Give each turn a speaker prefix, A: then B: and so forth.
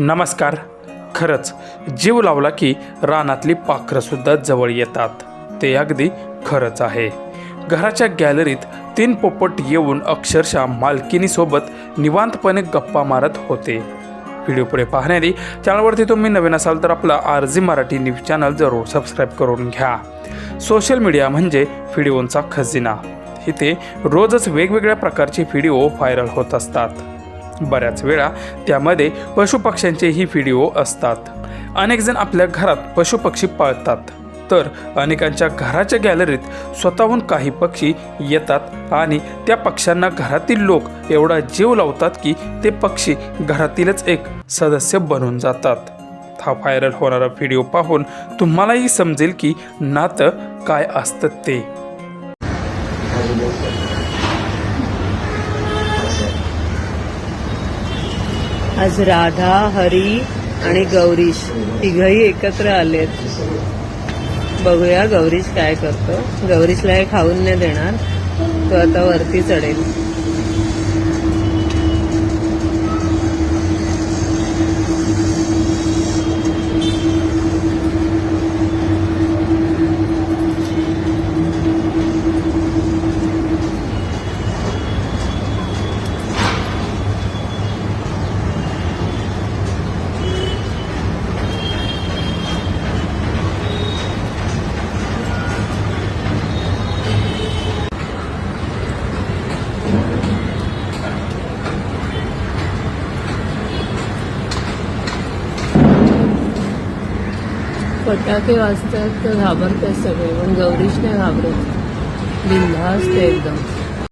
A: नमस्कार. खरंच जीव लावला की रानातली पाखरंसुद्धा जवळ येतात. ते अगदी खरंच आहे. घराच्या गॅलरीत तीन पोपट येऊन अक्षरशः मालकिनीसोबत निवांतपणे गप्पा मारत होते. व्हिडिओ पुढे पाहण्याआधी चॅनलवरती तुम्ही नवीन असाल तर आपला R G Marathi news channel जरूर सबस्क्राईब करून घ्या. सोशल मीडिया म्हणजे व्हिडिओंचा खजिना. इथे रोजच वेगवेगळ्या प्रकारचे व्हिडिओ व्हायरल होत असतात. बऱ्याच वेळा त्यामध्ये पशुपक्ष्यांचेही व्हिडिओ असतात. अनेक जण आपल्या घरात पशुपक्षी पाळतात. तर अनेकांच्या घराच्या गॅलरीत स्वतःहून काही पक्षी येतात आणि त्या पक्ष्यांना घरातील लोक एवढा जीव लावतात की ते पक्षी घरातीलच एक सदस्य बनून जातात. हा व्हायरल होणारा व्हिडिओ पाहून तुम्हालाही समजेल की नातं काय असतं ते.
B: आज राधा हरी आणि गौरीश तिघही एकत्र आलेत. बघूया गौरीश काय करतो. गौरीशला हे खाऊन नाही देणार तो आता वरती चढेल. फटाके वाजतात तर घाबरतात सगळे. पण गौरीश नाही घाबरत. बिंधास्त एकदम.